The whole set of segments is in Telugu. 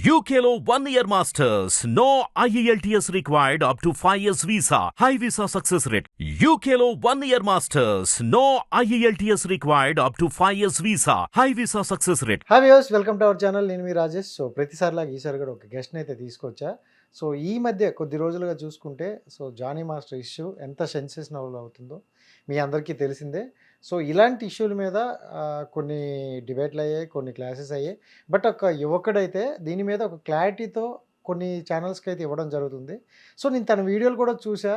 యూకేలో one year masters no IELTS required up to five years visa high visa success rate యూకేలో one year masters no IELTS required up to five years visa high visa success rate hi views welcome to our channel నేను మీ రాజేష్ సో ప్రతిసారి లాగా ఈసారి కూడా ఒక గెస్ట్ని అయితే తీసుకొచ్చా సో ఈ మధ్య కొద్ది రోజులుగా చూసుకుంటే సో జానీ మాస్టర్ ఇష్యూ ఎంత సెన్సేషనల్ అవుతుందో మీ అందరికీ తెలిసిందే. సో ఇలాంటి ఇష్యూల మీద కొన్ని డిబేట్లు అయ్యాయి కొన్ని క్లాసెస్ అయ్యాయి. బట్ ఒక యువకుడైతే దీని మీద ఒక క్లారిటీతో కొన్ని ఛానల్స్కి అయితే ఇవ్వడం జరుగుతుంది. సో నేను తన వీడియోలు కూడా చూసా.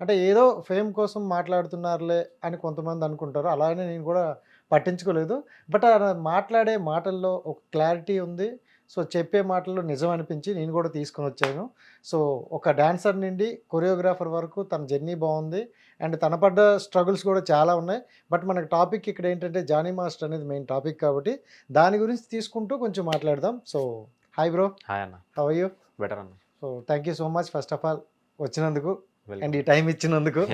అంటే ఏదో ఫేమ్ కోసం మాట్లాడుతున్నారులే అని కొంతమంది అనుకుంటారు. అలానే నేను కూడా పట్టించుకోలేదు. బట్ ఆ మాట్లాడే మాటల్లో ఒక క్లారిటీ ఉంది. సో చెప్పే మాటల్లో నిజం అనిపించి నేను కూడా తీసుకొని వచ్చాను. సో ఒక డాన్సర్ నుండి కొరియోగ్రాఫర్ వరకు తన జర్నీ బాగుంది. అండ్ తన పడ్డ స్ట్రగుల్స్ కూడా చాలా ఉన్నాయి. బట్ మనకి టాపిక్ ఇక్కడ ఏంటంటే జానీ మాస్టర్ అనేది మెయిన్ టాపిక్ కాబట్టి దాని గురించి తీసుకుంటూ కొంచెం మాట్లాడదాం. So hi bro. హాయ్ అన్న. హవ్ యూ బెటర్ అన్న. So thank you so much first of all వచ్చినందుకు. అండ్ ఈ టైం ఇచ్చినందుకు.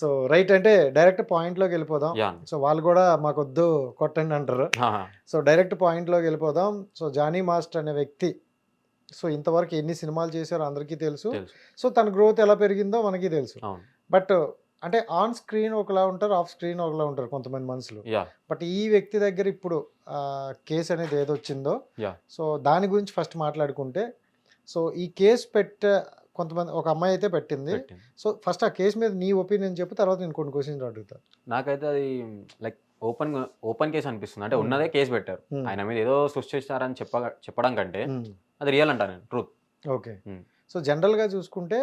సో రైట్ అంటే డైరెక్ట్ పాయింట్లోకి వెళ్ళిపోదాం. సో వాళ్ళు కూడా మాకొద్దు కొట్టండి అంటారు. సో డైరెక్ట్ పాయింట్లోకి వెళ్ళిపోదాం. సో జానీ మాస్టర్ అనే వ్యక్తి సో ఇంతవరకు ఎన్ని సినిమాలు చేశారో అందరికీ తెలుసు. సో తన గ్రోత్ ఎలా పెరిగిందో మనకి తెలుసు. బట్ అంటే ఆన్ స్క్రీన్ ఒకలా ఉంటారు ఆఫ్ స్క్రీన్ ఒకలా ఉంటారు కొంతమంది మనుషులు. బట్ ఈ వ్యక్తి దగ్గర ఇప్పుడు కేసు అనేది ఏదొచ్చిందో. సో దాని గురించి ఫస్ట్ మాట్లాడుకుంటే సో ఈ కేసు పెట్ట కొంతమంది ఒక అమ్మాయి అయితే పెట్టింది. సో ఫస్ట్ ఆ కేసు మీద నీ ఒపీనియన్ చెప్పు తర్వాత నేను కొన్ని క్వశ్చన్స్ అడుగుతా నాకైతే అది లైక్ ఓపెన్ ఓపెన్ కేసు అనిపిస్తుంది అంటే Hmm. ఉన్నదే కేసు పెట్టారు Hmm. ఆయన మీద ఏదో సృష్టిస్తారని చెప్ప చెప్పడం కంటే Hmm. అది రియల్ అంటా నేను ట్రూత్ ఓకే. సో జనరల్గా చూసుకుంటే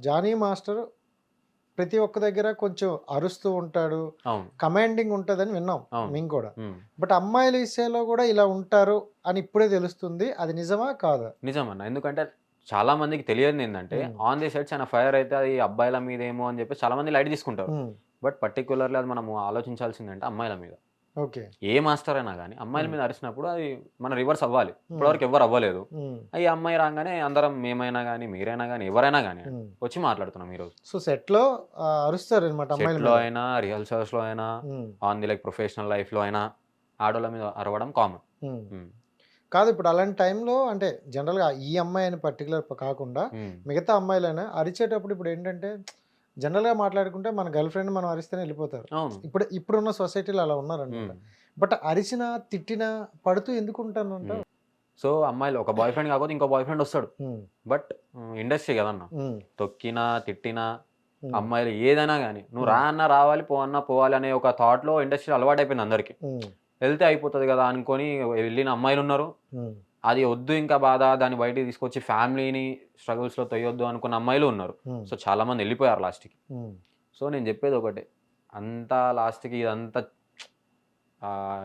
జానీ మాస్టర్ ప్రతి ఒక్క దగ్గర కొంచెం అరుస్తూ ఉంటాడు కమాండింగ్ ఉంటుందని విన్నాం. మేము కూడా. బట్ అమ్మాయిల విషయంలో కూడా ఇలా ఉంటారు అని ఇప్పుడే తెలుస్తుంది అది నిజమా కాదా నిజం అన్న ఎందుకంటే చాలా మందికి తెలియదు ఏంటంటే. ఆన్ ది సెట్స్ ఆయన ఫైర్ అయితే అది అబ్బాయిల మీద ఏమో అని చెప్పి చాలా మంది లైట్ తీసుకుంటారు. బట్ పర్టికులర్లీ అది మనం ఆలోచించాల్సిందంటే అమ్మాయిల మీద. ఓకే. ఏ మాస్టర్ అయినా కానీ అమ్మాయిల. మీద అరిచినప్పుడు అది మన రివర్స్ అవ్వాలి. ఇప్పటివరకు ఎవరు అవ్వలేదు. ఈ అమ్మాయి రాగానే అందరం మేమైనా కానీ మీరైనా కానీ ఎవరైనా కానీ. వచ్చి మాట్లాడుతున్నాం ఈరోజు. సో సెట్లో అరుస్తారు అనమాట అమ్మాయిల సెట్లో. అయినా రిహర్సల్స్లో అయినా ఆన్ ది లైక్ ప్రొఫెషనల్ లైఫ్లో అయినా ఆడోళ్ళ మీద అరవడం కామన్. కాదు ఇప్పుడు అలాంటి టైంలో అంటే జనరల్గా ఈ అమ్మాయి అని పర్టికులర్ కాకుండా మిగతా అమ్మాయిలైనా అరిచేటప్పుడు ఇప్పుడు ఏంటంటే జనరల్గా మాట్లాడుకుంటే మన గర్ల్ ఫ్రెండ్ మనం అరిస్తేనే వెళ్ళిపోతారు. ఇప్పుడు ఇప్పుడున్న సొసైటీలో అలా ఉన్నారనమాట బట్ అరిచిన తిట్టిన పడుతూ ఎందుకు ఉంటానంట సో అమ్మాయిలు ఒక బాయ్ ఫ్రెండ్ కాకపోతే ఇంకో బాయ్ ఫ్రెండ్ వస్తాడు బట్ ఇండస్ట్రీ కదన్న. తొక్కినా తిట్టినా అమ్మాయిలు ఏదైనా కానీ నువ్వు రా అన్నా రావాలి పో అన్నా పోవాలి అనే ఒక థాట్లో ఇండస్ట్రీ అలవాటు అయిపోయింది అందరికి వెళ్తే అయిపోతుంది కదా అనుకొని వెళ్ళిన అమ్మాయిలు ఉన్నారు. అది వద్దు ఇంకా బాధ దాన్ని బయటికి తీసుకొచ్చి ఫ్యామిలీని స్ట్రగుల్స్లో తొయ్యొద్దు అనుకున్న అమ్మాయిలు ఉన్నారు. సో చాలా మంది వెళ్ళిపోయారు లాస్ట్కి. సో నేను చెప్పేది ఒకటే అంతా లాస్ట్కి ఇదంతా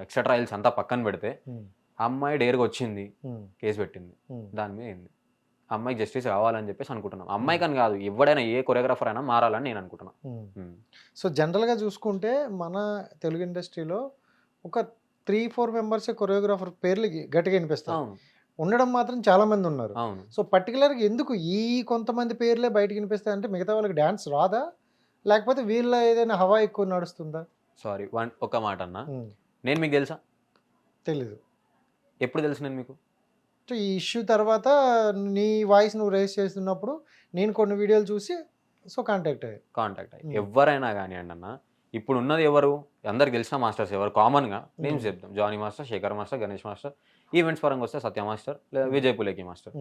ఎక్సెట్రా రైల్స్ అంతా పక్కన పెడితే అమ్మాయి డేర్గా వచ్చింది కేసు పెట్టింది దాని మీద ఏంది అమ్మాయికి జస్టిస్ కావాలని చెప్పేసి అనుకుంటున్నాం. అమ్మాయికి అని కాదు ఎవడైనా ఏ కొరియోగ్రాఫర్ అయినా మారాలని నేను అనుకుంటున్నాను. సో జనరల్గా చూసుకుంటే మన తెలుగు ఇండస్ట్రీలో ఒక త్రీ ఫోర్ మెంబర్స్ కొరియోగ్రాఫర్ పేర్లు గట్టిగా వినిపిస్తాయి అవును. ఉండడం మాత్రం చాలా మంది ఉన్నారు. సో పర్టికులర్గా ఎందుకు ఈ కొంతమంది పేర్లే బయటకు వినిపిస్తాయి అంటే మిగతా వాళ్ళకి డ్యాన్స్ రాదా? లేకపోతే వీళ్ళ ఏదైనా హవా ఎక్కువ నడుస్తుందా? సారీ వన్ ఒక మాట అన్న. నేను మీకు తెలుసా? తెలీదు. ఎప్పుడు తెలుసు నేను మీకు? సో ఈ ఇష్యూ తర్వాత నీ వాయిస్ నువ్వు రేస్ చేస్తున్నప్పుడు నేను కొన్ని వీడియోలు చూసి సో కాంటాక్ట్ అయ్యాయి కాంటాక్ట్ అయ్యి. ఎవరైనా కానివ్వండి అన్న ఇప్పుడు ఉన్నది ఎవరు? అందరికి తెలిసిన మాస్టర్స్ ఎవరు? కామన్గా నేమ్స్. చెప్తాం Jani master Shekhar master Ganesh master. Events పరంగా వస్తే సత్య మాస్టర్ లేదా విజయ్ పులేకి మాస్టర్.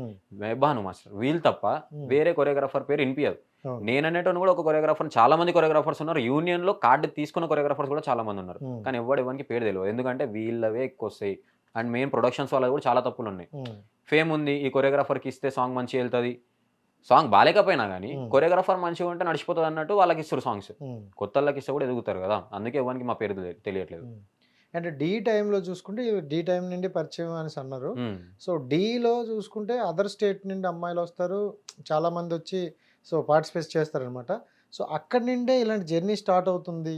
భాను మాస్టర్. వీళ్ళు తప్ప వేరే కొరియోగ్రాఫర్ పేరు వినిపించదు అవును. నేను అనేటోని కూడా ఒక కొరియోగ్రాఫర్ చాలా మంది కొరియోగ్రాఫర్స్ ఉన్నారు. యూనియన్లో కార్డు తీసుకున్న కొరియోగ్రాఫర్స్ కూడా చాలా మంది ఉన్నారు కానీ ఎవడు ఎవరికి పేరు తెలియదు ఎందుకంటే వీళ్ళవే ఎక్కువ వస్తాయి. అండ్ మెయిన్ ప్రొడక్షన్స్ వాళ్ళవి కూడా చాలా తప్పులు ఉన్నాయి. ఫేమ్ ఉంది. ఈ కొరియోగ్రాఫర్కి ఇస్తే సాంగ్ మంచిగా వెళ్తుంది. సాంగ్ బాగాలేకపోయినా కానీ. కొరియోగ్రాఫర్ మంచిగా ఉంటే నడిచిపోతుంది అన్నట్టు వాళ్ళకి ఇస్తారు సాంగ్స్ కొత్త వాళ్ళకి ఇస్తే కూడా ఎదుగుతారు కదా అందుకే ఎవరికి మా పేరు తెలి- తెలియట్లేదు. అంటే డి టైంలో చూసుకుంటే డి టైం నుండి పరిచయం అనేసి అన్నారు. సో డీలో చూసుకుంటే అదర్ స్టేట్ నుండి అమ్మాయిలు వస్తారు చాలా మంది వచ్చి సో పార్టిసిపేట్ చేస్తారనమాట సో అక్కడి నుండే ఇలాంటి జర్నీ స్టార్ట్ అవుతుంది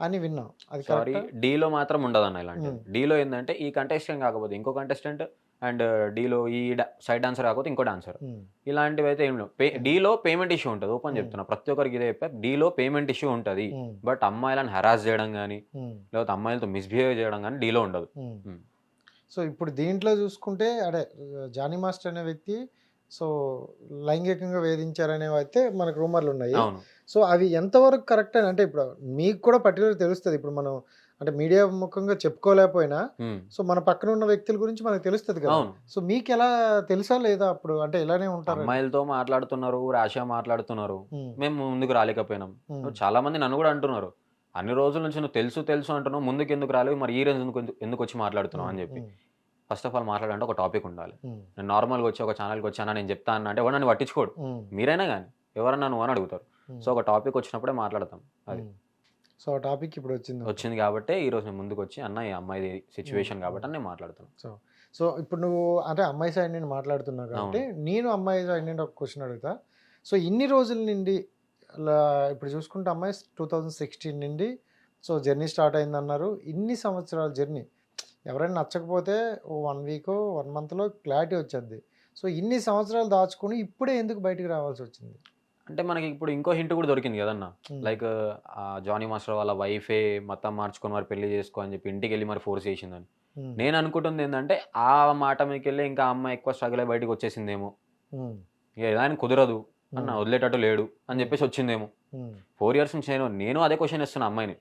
అని విన్నాం అది సారీ? డీలో మాత్రం ఉండదు అన్న ఇలాంటి. డీలో ఏంటంటే ఈ కంటెస్టెంట్ కాకపోతే ఇంకో కంటెస్టెంట్ అండ్ డీలో ఈ సైడ్ డాన్సర్ కాకపోతే ఇంకో డాన్సర్. ఇలాంటివి అయితే ఏం లేవు. పే డీలో పేమెంట్ ఇష్యూ ఉంటుంది. ఓపెన్. చెప్తున్నా. ప్రతి ఒక్కరికి ఇదే చెప్పా. డీలో పేమెంట్ ఇష్యూ ఉంటుంది. బట్ అమ్మాయిలను హెరాస్ చేయడం కానీ లేకపోతే అమ్మాయిలతో మిస్బిహేవ్ చేయడం కానీ డీలో ఉండదు. సో ఇప్పుడు దీంట్లో చూసుకుంటే అదే జానీ మాస్టర్ అనే వ్యక్తి సో లైంగికంగా వేధించారనేవి అయితే మనకు రూమర్లు ఉన్నాయి. సో అవి ఎంతవరకు కరెక్ట్ అని అంటే ఇప్పుడు మీకు కూడా పర్టికులర్ తెలుస్తుంది. ఇప్పుడు మనం అంటే మీడియా ముఖంగా చెప్పుకోలేకపోయినా సో మన పక్కన ఉన్న వ్యక్తుల గురించి మనకు తెలుస్తుంది కదా. సో మీకు ఎలా తెలుసా లేదా అప్పుడు? అంటే ఇలానే ఉంటారు? అమ్మాయిలతో మాట్లాడుతున్నారు రాషియా మాట్లాడుతున్నారు. మేము ముందుకు రాలేకపోయినాం. చాలా మంది నన్ను కూడా అంటున్నారు. అన్ని రోజుల నుంచి నువ్వు తెలుసు తెలుసు అంటున్నావు ముందుకు ఎందుకు రాలేవు మరి ఈ రోజు ఎందుకు ఎందుకు వచ్చి మాట్లాడుతున్నావు? అని చెప్పి. ఫస్ట్ ఆఫ్ ఆల్ మాట్లాడంటే ఒక టాపిక్ ఉండాలి. నేను నార్మల్గా వచ్చి ఒక ఛానల్కి వచ్చానా నేను చెప్తా అన్న అంటే ఎవరు నన్ను పట్టించుకోడు. మీరైనా కానీ ఎవరన్నా నువ్వు అని అడుగుతారు. సో ఒక టాపిక్ వచ్చినప్పుడే మాట్లాడతాం. అది. సో ఆ టాపిక్ ఇప్పుడు వచ్చింది వచ్చింది కాబట్టి ఈ రోజు నేను ముందుకు వచ్చి అన్న ఈ అమ్మాయి సిచ్యువేషన్ కాబట్టి నేను మాట్లాడుతాను సో ఇప్పుడు నువ్వు అంటే అమ్మాయి సైడ్ నుండి మాట్లాడుతున్నావు కాబట్టి నేను అమ్మాయి సైడ్ నుండి ఒక క్వశ్చన్ అడుగుతా. సో ఇన్ని రోజుల నుండి అలా ఇప్పుడు చూసుకుంటే అమ్మాయి టూ థౌజండ్ సిక్స్టీన్ నుండి సో జర్నీ స్టార్ట్ అయిందన్నారు. ఇన్ని సంవత్సరాల జర్నీ ఎవరైనా నచ్చకపోతే ఓ వన్ వీక్ వన్ మంత్లో క్లారిటీ వచ్చేది సో ఇన్ని సంవత్సరాలు దాచుకొని ఇప్పుడే ఎందుకు బయటికి రావాల్సి వచ్చింది? అంటే మనకి ఇప్పుడు ఇంకో హింట్ కూడా దొరికింది కదన్న. లైక్ ఆ జానీ మాస్టర్ వాళ్ళ వైఫే మతం మార్చుకొని మరి పెళ్ళి చేసుకో అని చెప్పి ఇంటికి వెళ్ళి మరి ఫోర్స్ చేసిందని. నేను అనుకుంటుంది ఏంటంటే ఆ మాట మీకు వెళ్ళి ఇంకా ఆ అమ్మాయి ఎక్కువ స్ట్రగుల్ అయి బయటకు వచ్చేసిందేమో. అని కుదరదు. అన్న వదిలేటట్టు లేడు అని చెప్పేసి వచ్చిందేమో. ఫోర్ ఇయర్స్ నుంచి నేను నేను అదే క్వశ్చన్ ఇస్తున్నా అమ్మాయిని.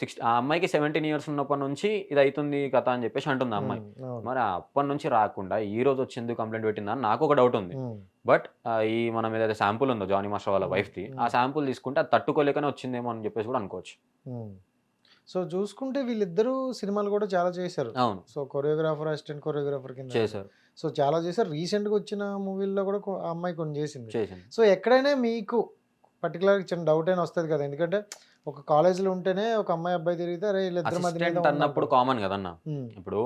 సిక్స్ ఆ అమ్మాయికి సెవెంటీన్ ఇయర్స్ ఉన్నప్పటి నుంచి ఇది అవుతుంది కథ అని చెప్పేసి అంటుంది ఆ అమ్మాయి. మరి అప్పటి నుంచి రాకుండా ఈ రోజు వచ్చింది కంప్లైంట్ పెట్టిందా అని నాకు ఒక డౌట్ ఉంది. బట్ ఈ మనం ఏదైతే శాంపుల్ ఉందో జానీ మాస్టర్ వాళ్ళ. వైఫ్ది Hmm. ఆ శాంపుల్ తీసుకుంటే అది తట్టుకోలేకనే వచ్చిందేమో అని చెప్పేసి కూడా అనుకోవచ్చు. సో చూసుకుంటే వీళ్ళిద్దరూ సినిమాలు కూడా చాలా చేశారు. అవును. సో కొరియోగ్రాఫర్ అసిస్టెంట్ కొరియోగ్రాఫర్ కింద చేశారు. సో చాలా చేశారు. రీసెంట్గా వచ్చిన మూవీల్లో కూడా ఆ అమ్మాయి కొన్ని చేసింది. చేసింది. సో ఎక్కడైనా మీకు పర్టికులర్ చిన్న డౌట్ అయినా వస్తుంది కదా. ఎందుకంటే ఒక కాలేజీలో ఉంటేనే ఒక అమ్మాయి అబ్బాయి తిరిగితే అరే వీళ్ళిద్దరి మధ్య ఏదో అన్నప్పుడు. కామన్ కదన్న ఉమ్, ఇప్పుడు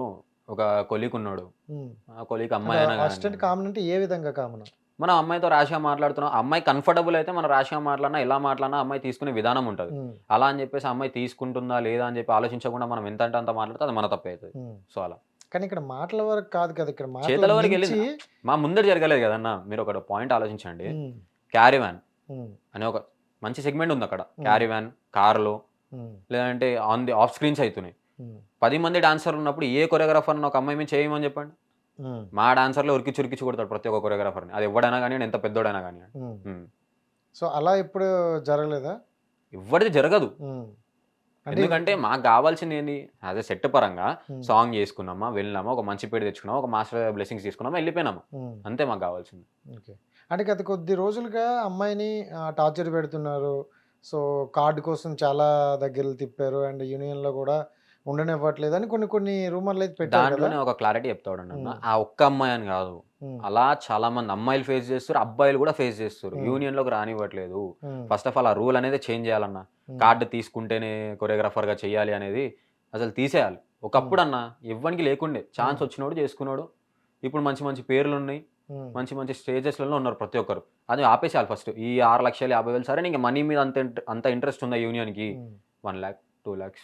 ఒక కొలీక్ ఉన్నాడు. ఉమ్. ఆ కొలీక్ అమ్మాయి అయినా అసిస్టెంట్ కానీ కామన్ అంటే ఏ విధంగా కామన్? మనం అమ్మాయితో ర్యాష్గా మాట్లాడుతున్నాం. అమ్మాయి కంఫర్టబుల్ అయితే మనం ర్యాష్గా మాట్లాడినా ఎలా మాట్లాడినా అమ్మాయి తీసుకునే విధానం ఉంటుంది. అలా అని చెప్పేసి అమ్మాయి తీసుకుంటుందా లేదా అని చెప్పి ఆలోచించకుండా మనం ఎంత అంటే అంత మాట్లాడితే అది మన తప్పే అవుతుంది. సో అలా. కానీ ఇక్కడ మాటల వరకు కాదు కదా ఇక్కడ మాటల చేతల వరకు మించి- వెళ్ళింది. మా ముందర జరగలేదు కదన్న మీరు ఒక పాయింట్ ఆలోచించండి. ఉమ్, క్యారీ వ్యాన్ ఉమ్, అనే ఒక మంచి సెగ్మెంట్ ఉంది అక్కడ. క్యారీ వ్యాన్ కార్లో లేదంటే ఆన్ ది ఆఫ్ స్క్రీన్స్ అవుతున్నాయి పది మంది డాన్సర్ ఉన్నప్పుడు ఏ కొరియోగ్రాఫర్ ఒక అమ్మాయి మీద చేయమని చెప్పండి? మా డాన్సర్లో ఉరికి చురికి కొడతాడు ప్రతి ఒక్క కొరియోగ్రాఫర్ని అది ఎవడైనా కానీ ఎంత పెద్దోడైనా కానీ. సో అలా ఎప్పుడు జరగలేదా? ఎవరిది జరగదు. ఎందుకంటే మాకు కావాల్సింది ఏంది? యాజ్ సెట్ పరంగా సాంగ్ చేసుకున్నామా వెళ్ళినామా ఒక మంచి పేరు తెచ్చుకున్నామా ఒక మాస్టర్ బ్లెస్సింగ్స్ తీసుకున్నామా వెళ్ళిపోయినామా. అంతే మాకు కావాల్సింది. అంటే గత కొద్ది రోజులుగా అమ్మాయిని టార్చర్ పెడుతున్నారు సో కార్డు కోసం చాలా దగ్గరలు తిప్పారు అండ్ యూనియన్లో కూడా ఉండనివ్వట్లేదు అని కొన్ని కొన్ని రూమర్లు అయితే పెట్టారు కదా. దాంట్లోనే ఒక క్లారిటీ చెప్తాడు అన్న. ఆ ఒక్క అమ్మాయి అని కాదు. ఉమ్, అలా చాలా మంది అమ్మాయిలు ఫేస్ చేస్తారు అబ్బాయిలు కూడా ఫేస్ చేస్తారు. యూనియన్లోకి రానివ్వట్లేదు. ఉమ్, ఫస్ట్ ఆఫ్ ఆల్ ఆ రూల్ అనేది చేంజ్ చేయాలన్న. ఉమ్, కార్డు తీసుకుంటేనే కొరియోగ్రాఫర్గా చేయాలి అనేది అసలు తీసేయాలి. ఒకప్పుడు అన్న ఇవ్వనికి లేకుండే. ఛాన్స్. వచ్చినోడు చేసుకున్నాడు. ఇప్పుడు మంచి మంచి పేర్లు ఉన్నాయి మంచి మంచి స్టేజెస్లలో ఉన్నారు ప్రతి ఒక్కరు. అది ఆపేసేయాలి ఫస్ట్. ఈ ఆరు లక్షలు యాభై వేలు సరే ఇంకా మనీ మీద అంత అంత ఇంట్రెస్ట్ ఉందా యూనియన్కి? One lakh two lakhs.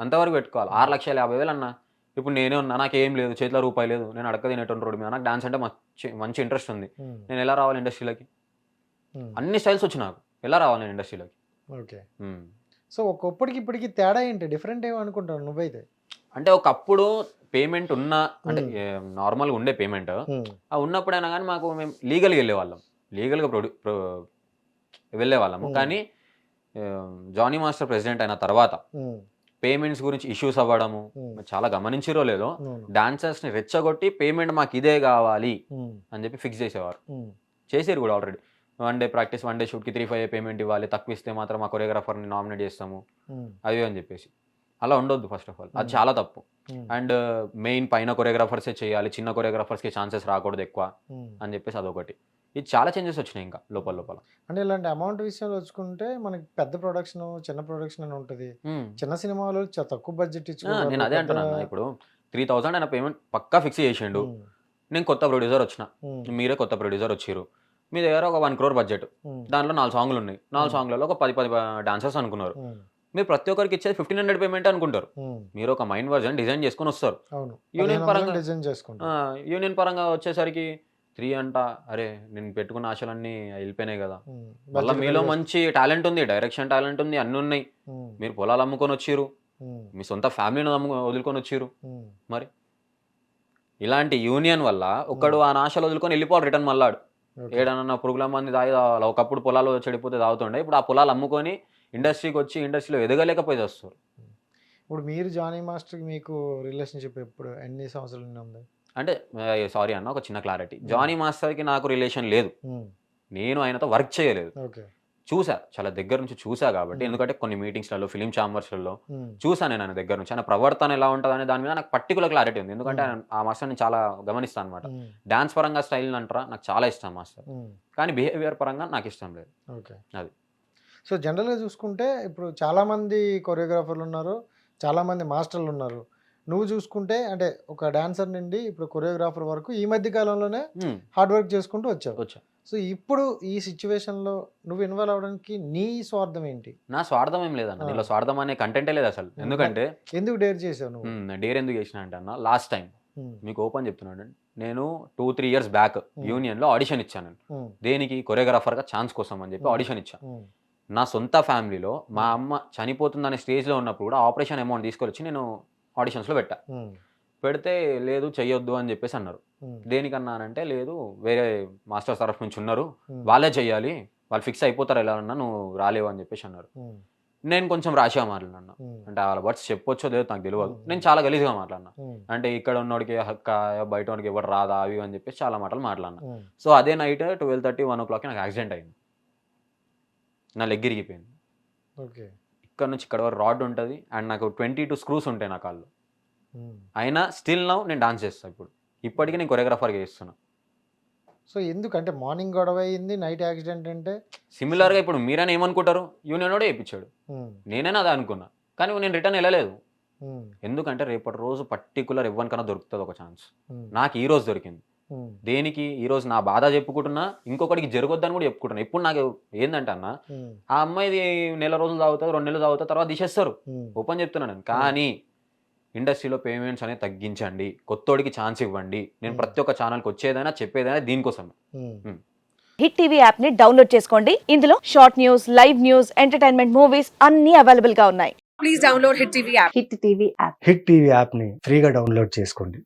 అంతవరకు పెట్టుకోవాలి. ఆరు లక్షల యాభై వేలు అన్న. ఇప్పుడు నేనే ఉన్నా నాకు ఏం లేదు చేతిలో రూపాయి లేదు. నేను అడక తినేటువంటి రోడ్డు మీద. నాకు డాన్స్ అంటే మంచి మంచి ఇంట్రెస్ట్ ఉంది. నేను ఎలా రావాలి ఇండస్ట్రీలోకి? అన్ని స్టైల్స్ వచ్చి నాకు. ఎలా రావాలి నేను ఇండస్ట్రీలోకి? ఓకే. సో ఒకప్పటికి ఇప్పటికి తేడా ఏంటి? డిఫరెంట్ ఏమో అనుకుంటాను నువ్వైతే? అంటే ఒకప్పుడు పేమెంట్ ఉన్న అంటే. నార్మల్గా ఉండే పేమెంట్. ఆ ఉన్నప్పుడైనా కానీ మాకు మేము లీగల్గా వెళ్ళేవాళ్ళం. లీగల్గా ప్రొడ్యూ వెళ్ళేవాళ్ళము. కానీ జానీ మాస్టర్ ప్రెసిడెంట్ అయిన తర్వాత పేమెంట్స్ గురించి ఇష్యూస్ అవ్వడము చాలా గమనించిరో లేదో అవును, డాన్సర్స్ని రెచ్చగొట్టి పేమెంట్ మాకు ఇదే కావాలి అని చెప్పి ఫిక్స్ చేసేవారు. చేసారు కూడా already. One day practice one day షూట్కి three five payment ఇవ్వాలి తక్కువ ఇస్తే మాత్రం మా కొరియోగ్రాఫర్ని నామినేట్ చేస్తాము. అవి అని చెప్పేసి. అలా ఉండొద్దు ఫస్ట్ ఆఫ్ ఆల్ అది Hmm. చాలా తప్పు. అండ్ మెయిన్ పైన కొరియోగ్రాఫర్సే చేయాలి చిన్న కొరియోగ్రాఫర్స్కి ఛాన్సెస్ రాకూడదు ఎక్కువ ఉమ్. అని చెప్పేసి అదొకటి. ఇది చాలా చేంజెస్ వచ్చినాయి ఇంకా లోపల లోపల. అంటే ఇలాంటి అమౌంట్ విషయంలో వచ్చుకుంటే మనకి పెద్ద ప్రొడక్షన్ చిన్న ప్రొడక్షన్ అని ఉంటుంది. Hmm. చిన్న సినిమాలు తక్కువ బడ్జెట్ ఆ, నేను అదే అంటున్నాను ఇప్పుడు త్రీ థౌసండ్ అయిన పేమెంట్ పక్కా ఫిక్స్ చేసిండు. నేను కొత్త ప్రొడ్యూసర్ వచ్చిన. మీరే కొత్త ప్రొడ్యూసర్ వచ్చిర్రు. మీ దగ్గర ఒక వన్ క్రోర్ బడ్జెట్ దాంట్లో నాలుగు సాంగ్లు ఉన్నాయి. నాలుగు Hmm. సాంగ్లలో ఒక పది పది డాన్సర్స్ అనుకున్నారు. మీరు ప్రతి ఒక్కరికి ఇచ్చేది ఫిఫ్టీన్ హండ్రెడ్ పేమెంట్ అనుకుంటారు. మీరు ఒక మైండ్ వర్జన్ డిజైన్ చేసుకొని వస్తారు. యూనియన్ పరంగా డిజైన్ చేసుకుంటాం యూనియన్ పరంగా వచ్చేసరికి త్రీ అంట అరే నేను పెట్టుకున్న ఆశలన్నీ వెళ్ళిపోయినాయి కదా. ఉమ్, మళ్ళీ మీలో మంచి టాలెంట్ ఉంది డైరెక్షన్ టాలెంట్ ఉంది అన్నీ ఉన్నాయి. ఉమ్, మీరు పొలాలు అమ్ముకొని వచ్చిర్రు. ఉమ్, మీ సొంత ఫ్యామిలీని అమ్ము వదులుకొని వచ్చిర్రు. ఉమ్. మరి? ఇలాంటి యూనియన్ వల్ల ఒకడు ఆ నాశలు వదులుకొని వెళ్ళిపోవాలి రిటర్న్ మళ్ళాడు. ఓకే. ఏడనన్నా పురుగుల మంది తాగి. ఒకప్పుడు పొలాలు చెడిపోతే తాగుతుండే. ఇప్పుడు ఆ పొలాలు అమ్ముకొని ఇండస్ట్రీకి వచ్చి ఇండస్ట్రీలో ఎదగలేకపోయి వస్తారు ఇప్పుడు మీరు జానీ మాస్టర్కి మీకు రిలేషన్షిప్ ఎప్పుడు ఎన్ని సంవత్సరాల ఉంది? అంటే సారీ అన్న ఒక చిన్న క్లారిటీ. జానీ మాస్టర్కి నాకు రిలేషన్ లేదు. నేను ఆయనతో వర్క్ చేయలేదు. చూసా చాలా దగ్గర నుంచి చూసా కాబట్టి. ఎందుకంటే కొన్ని మీటింగ్స్లలో ఫిలిం ఛాంబర్స్లలో చూసాను నేను ఆయన దగ్గర నుంచి. ఆయన ప్రవర్తన ఎలా ఉంటుంది అనే దాని మీద నాకు పర్టికులర్ క్లారిటీ ఉంది. ఎందుకంటే ఆ మాస్టర్ నేను చాలా గమనిస్తాను అనమాట డాన్స్ పరంగా స్టైల్ అంటారా నాకు చాలా ఇష్టం మాస్టర్. కానీ బిహేవియర్ పరంగా నాకు ఇష్టం లేదు. అది. సో జనరల్గా చూసుకుంటే ఇప్పుడు చాలామంది కొరియోగ్రాఫర్లు ఉన్నారు చాలామంది మాస్టర్లు ఉన్నారు నువ్వు చూసుకుంటే అంటే ఒక డాన్సర్ నుండి ఇప్పుడు కొరియోగ్రాఫర్ వరకు ఈ మధ్య కాలంలోనే. హార్డ్ వర్క్ చేసుకుంటూ వచ్చావు. వచ్చా. సో ఇప్పుడు ఈ సిచ్యువేషన్లో నువ్వు ఇన్వాల్వ్ అవడానికి నీ స్వార్థం ఏంటి? నా స్వార్థం ఏం లేదన్న. దీనిలో స్వార్థం అనే కంటెంటే లేదు అసలు. ఎందుకంటే ఎందుకు డేర్ చేసావు నువ్వు? డేర్ ఎందుకు చేసిన అంటే అన్న లాస్ట్ టైం మీకు ఓపెన్ చెప్తున్నాను. నేను టూ త్రీ ఇయర్స్ బ్యాక్. యూనియన్లో ఆడిషన్ ఇచ్చాను దేనికి? కొరియోగ్రాఫర్గా ఛాన్స్ కోసం అని చెప్పి. ఆడిషన్ ఇచ్చాను. నా సొంత ఫ్యామిలీలో మా అమ్మ చనిపోతుందనే స్టేజ్లో ఉన్నప్పుడు కూడా ఆపరేషన్ అమౌంట్ తీసుకొచ్చి నేను ఆడిషన్స్లో పెట్టా. ఉమ్, పెడితే లేదు చెయ్యొద్దు అని చెప్పేసి అన్నారు. ఉమ్, దేనికన్నానంటే లేదు వేరే మాస్టర్స్ తరఫు నుంచి ఉన్నారు. వాళ్ళే చెయ్యాలి. వాళ్ళు ఫిక్స్ అయిపోతారు ఎలా అన్నా నువ్వు రాలేవు అని చెప్పేసి అన్నారు. నేను కొంచెం రాసిగా మాట్లాడినా అంటే వాళ్ళ వర్డ్స్ చెప్పొచ్చో లేదో నాకు తెలియదు Hmm. నేను చాలా గలీజ్గా మాట్లాడినా. అంటే ఇక్కడ ఉన్నోడికి హక్క బయట వాడికి ఎవరు రాదా అవి అని చెప్పేసి చాలా మాటలు మాట్లాడినా. సో అదే నైట్ ట్వెల్వ్ థర్టీ వన్ ఓ క్లాక్కి నాకు యాక్సిడెంట్ అయింది. నా లెగ్ ఇరిగిపోయింది. ఓకే. ఇక్కడ నుంచి ఇక్కడ వరకు రాడ్ ఉంటుంది అండ్ నాకు ట్వంటీ టూ స్క్రూస్ ఉంటాయి నా కాళ్ళు. అయినా స్టిల్ నౌ నేను డాన్స్ చేస్తాను ఇప్పుడు. ఇప్పటికీ నేను కొరియోగ్రాఫర్గా చేస్తున్నా. సో ఎందుకు అంటే మార్నింగ్ గొడవ అయింది నైట్ యాక్సిడెంట్ అంటే? సిమిలర్గా ఇప్పుడు మీరైనా ఏమనుకుంటారు? యూనియన్ కూడా వేయించాడు నేనైనా అదే అనుకున్నా. కానీ నేను రిటర్న్ వెళ్ళలేదు. ఎందుకంటే రేపటి రోజు పర్టికులర్ ఎవరికైనా దొరుకుతుంది ఒక ఛాన్స్. నాకు ఈ రోజు దొరికింది. దేనికి ఈ రోజు నా బాధ చెప్పుకుంటున్నా ఇంకొకటికి జరగొద్దని కూడా చెప్పుకుంటున్నా. ఇప్పుడు నాకు ఏందంటే అన్న ఆ అమ్మాయిది నెల రోజులు తాగుతుంది రెండు నెలలు తాగుతుంది తర్వాత తీసేస్తారు. ఓపెన్ చెప్తున్నాను నేను. కానీ ఇండస్ట్రీలో పేమెంట్స్ అనేది తగ్గించండి కొత్తోడికి ఛాన్స్ ఇవ్వండి. నేను. ప్రతి ఒక్క ఛానల్కి వచ్చేదైనా చెప్పేదైనా దీనికోసం. హిట్ టీవీ యాప్ని డౌన్లోడ్ చేసుకోండి. ఇందులో short news live news entertainment movies అన్ని అవైలబుల్గా ఉన్నాయి. Please download Hit TV app. Hit TV app hit TV యాప్ని ఫ్రీగా డౌన్లోడ్ చేసుకోండి.